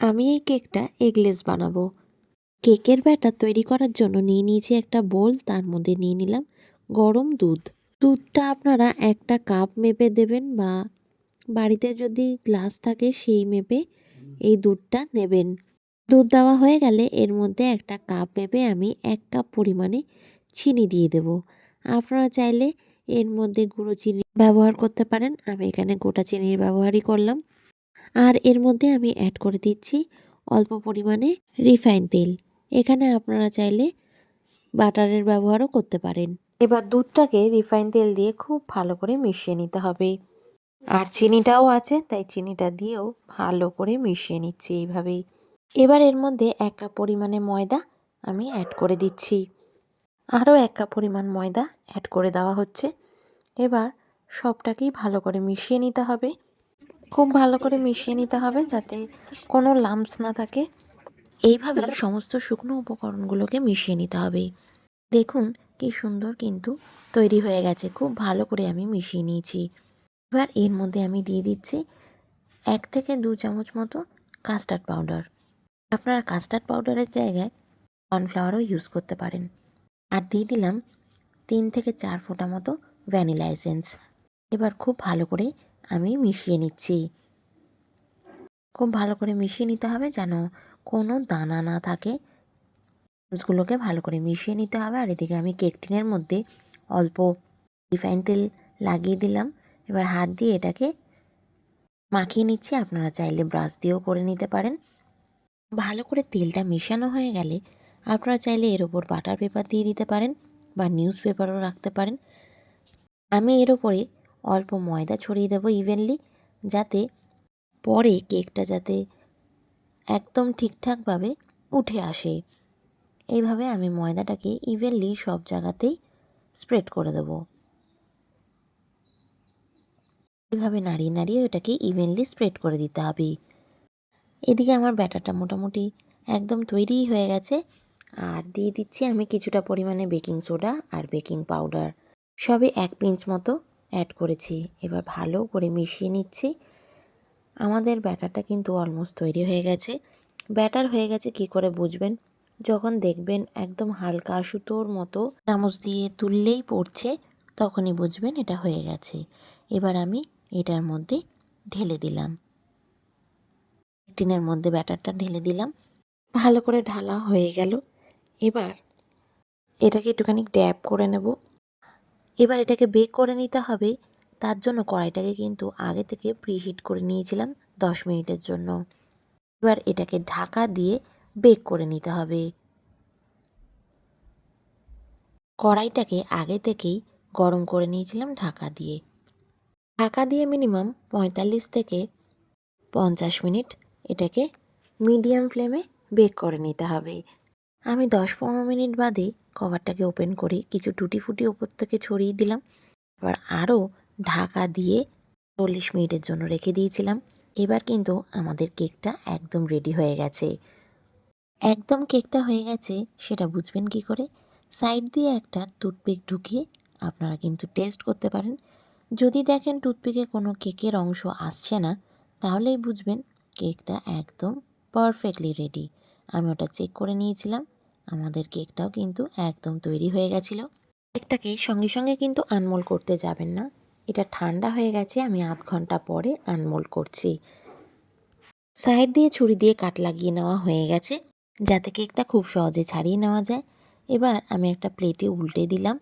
আমি এই কেকটা এগলেস বানাবো। কেকের ব্যাটার তৈরি করার জন্য নিয়ে নিয়েছি একটা বোল, তার মধ্যে নিয়ে নিলাম গরম দুধ। দুধটা আপনারা একটা কাপ মেপে দেবেন বা বাড়িতে যদি গ্লাস থাকে সেই মেপে এই দুধটা নেবেন। দুধ দেওয়া হয়ে গেলে এর মধ্যে একটা কাপ মেপে আমি এক কাপ পরিমাণে চিনি দিয়ে দেব। আপনারা চাইলে এর মধ্যে গুঁড়ো চিনি ব্যবহার করতে পারেন। আমি এখানে গোটা চিনির ব্যবহারই করলাম। আর এর মধ্যে আমি অ্যাড করে দিচ্ছি অল্প পরিমাণে রিফাইন তেল। এখানে আপনারা চাইলে বাটারের ব্যবহারও করতে পারেন। এবার দুধটাকে রিফাইন তেল দিয়ে খুব ভালো করে মিশিয়ে নিতে হবে। আর চিনিটাও আছে, তাই চিনিটা দিয়েও ভালো করে মিশিয়ে নিচ্ছি এইভাবেই। এবার এর মধ্যে এক কাপ পরিমাণে ময়দা আমি অ্যাড করে দিচ্ছি। আরও এক কাপ পরিমাণ ময়দা অ্যাড করে দেওয়া হচ্ছে। এবার সবটাকেই ভালো করে মিশিয়ে নিতে হবে। খুব ভালো করে মিশিয়ে নিতে হবে যাতে কোনো লাম্পস না থাকে। এইভাবে সমস্ত শুকনো উপকরণগুলোকে মিশিয়ে নিতে হবে। দেখুন কি সুন্দর কিন্তু তৈরি হয়ে গেছে। খুব ভালো করে আমি মিশিয়ে নিয়েছি। এবার এর মধ্যে আমি দিয়ে দিচ্ছি এক থেকে দু চামচ মতো কাস্টার্ড পাউডার আপনারা কাস্টার্ড পাউডারের জায়গায় কর্নফ্লাওয়ারও ইউজ করতে পারেন। আর দিয়ে দিলাম তিন থেকে চার ফোঁটা মতো ভ্যানিলা এসেন্স এবার খুব ভালো করে আমি মিশিয়ে নিচ্ছি। খুব ভালো করে মিশিয়ে নিতে হবে যেন কোনো দানা না থাকে। গুলোকে ভালো করে মিশিয়ে নিতে হবে। আর এদিকে আমি কেক টিনের মধ্যে অল্প রিফাইন তেল লাগিয়ে দিলাম। এবার হাত দিয়ে এটাকে মাখিয়ে নিচ্ছি। আপনারা চাইলে ব্রাশ দিয়েও করে নিতে পারেন। ভালো করে তেলটা মেশানো হয়ে গেলে আপনারা চাইলে এর ওপর বাটার পেপার দিয়ে দিতে পারেন বা নিউজ পেপারও রাখতে পারেন। আমি এর ওপরে অল্প ময়দা ছড়িয়ে দেবো ইভেনলি যাতে পরে কেকটা যাতে একদম ঠিকঠাকভাবে উঠে আসে। এইভাবে আমি ময়দাটাকে ইভেনলি সব জায়গাতেই স্প্রেড করে দেবো। এইভাবে নাড়িয়ে নাড়িয়ে ওটাকে ইভেনলি স্প্রেড করে দিতে হবে। এদিকে আমার ব্যাটারটা মোটামুটি একদম তৈরিই হয়ে গেছে। আর দিয়ে দিচ্ছি আমি কিছুটা পরিমাণে বেকিং সোডা আর বেকিং পাউডার। সবে এক পিঞ্চ মতো অ্যাড করেছি। এবার ভালো করে মিশিয়ে নিচ্ছি। আমাদের ব্যাটারটা কিন্তু অলমোস্ট তৈরি হয়ে গেছে। ব্যাটার হয়ে গেছে কি করে বুঝবেন? যখন দেখবেন একদম হালকা সুতোর মতো চামচ দিয়ে তুললেই পড়ছে, তখনই বুঝবেন এটা হয়ে গেছে। এবার আমি এটার মধ্যে ঢেলে দিলাম। টিনের মধ্যে ব্যাটারটা ঢেলে দিলাম। ভালো করে ঢালা হয়ে গেল। এবার এটাকে একটুখানি ড্যাব করে নেব। এবার এটাকে বেক করে নিতে হবে। তার জন্য কড়াইটাকে কিন্তু আগে থেকে প্রিহিট করে নিয়েছিলাম দশ মিনিটের জন্য। এবার এটাকে ঢাকা দিয়ে বেক করে নিতে হবে। কড়াইটাকে আগে থেকেই গরম করে নিয়েছিলাম ঢাকা দিয়ে। ঢাকা দিয়ে মিনিমাম পঁয়তাল্লিশ থেকে পঞ্চাশ মিনিট এটাকে মিডিয়াম ফ্লেমে বেক করে নিতে হবে। আমি দশ পনেরো মিনিট বাদে কভারটাকে ওপেন করে কিছু টুটি ফুটি ওপর থেকে ছড়িয়ে দিলাম। এবার আরও ঢাকা দিয়ে চল্লিশ মিনিটের জন্য রেখে দিয়েছিলাম। এবার কিন্তু আমাদের কেকটা একদম রেডি হয়ে গেছে। একদম কেকটা হয়ে গেছে, সেটা বুঝবেন কি করে? সাইড দিয়ে একটা টুথপিক ঢুকিয়ে আপনারা কিন্তু টেস্ট করতে পারেন। যদি দেখেন টুথপিকে কোনো কেকের অংশ আসছে না, তাহলেই বুঝবেন কেকটা একদম পারফেক্টলি রেডি। আমি ওটা চেক করে নিয়েছিলাম। আমাদের কেকটাও কিন্তু একদম তৈরি হয়ে গেছিল। কেকটাকে সঙ্গে সঙ্গে কিন্তু আনমোল করতে যাবেন না। এটা ঠান্ডা হয়ে গেছে, আমি আধ ঘণ্টা পরে আনমোল করছি। সাইড দিয়ে ছুরি দিয়ে কাট লাগিয়ে নেওয়া হয়ে গেছে, যাতে কেকটা খুব সহজে ছাড়িয়ে নেওয়া যায়। এবার আমি একটা প্লেটে উল্টে দিলাম।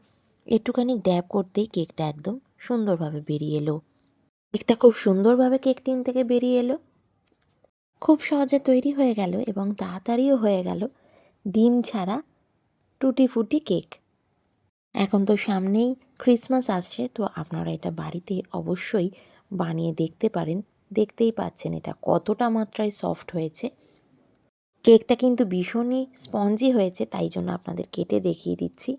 একটুখানি ড্যাব করতেই কেকটা একদম সুন্দরভাবে বেরিয়ে এলো। কেকটা খুব সুন্দরভাবে কেক টিন থেকে বেরিয়ে এলো। খুব সহজে তৈরি হয়ে গেল এবং তাড়াতাড়িও হয়ে গেল। ডিম ছাড়া টুটি ফুটি কেক। এখন তো সামনেই ক্রিসমাস আসছে, তো আপনারা এটা বাড়িতে অবশ্যই বানিয়ে দেখতে পারেন। দেখতেই পাচ্ছেন এটা কতটা মাত্রায় সফট হয়েছে। কেকটা কিন্তু ভীষণই স্পঞ্জি হয়েছে, তাই জন্য আপনাদের কেটে দেখিয়ে দিচ্ছি।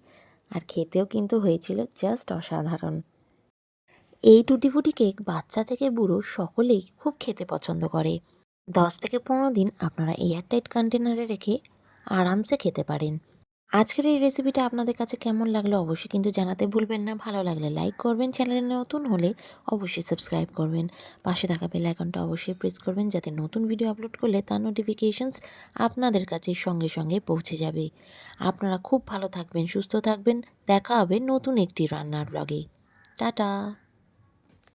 আর খেতেও কিন্তু হয়েছিল জাস্ট অসাধারণ। এই টুটি ফুটি কেক বাচ্চা থেকে বুড়ো সকলেই খুব খেতে পছন্দ করে। দশ থেকে পনেরো দিন আপনারা এয়ারটাইট কন্টেনারে রেখে আরামসে খেতে পারেন। আজকের এই রেসিপিটা আপনাদের কাছে কেমন লাগল অবশ্যই কিন্তু জানাতে ভুলবেন না। ভালো লাগলে লাইক করবেন। চ্যানেলে নতুন হলে অবশ্যই সাবস্ক্রাইব করবেন। পাশে থাকা বেল আইকনটা অবশ্যই প্রেস করবেন যাতে নতুন ভিডিও আপলোড করলে তার নোটিফিকেশনস আপনাদের কাছে সঙ্গে সঙ্গে পৌঁছে যাবে। আপনারা খুব ভালো থাকবেন, সুস্থ থাকবেন। দেখা হবে নতুন একটি রান্নার ব্লগে টাটা!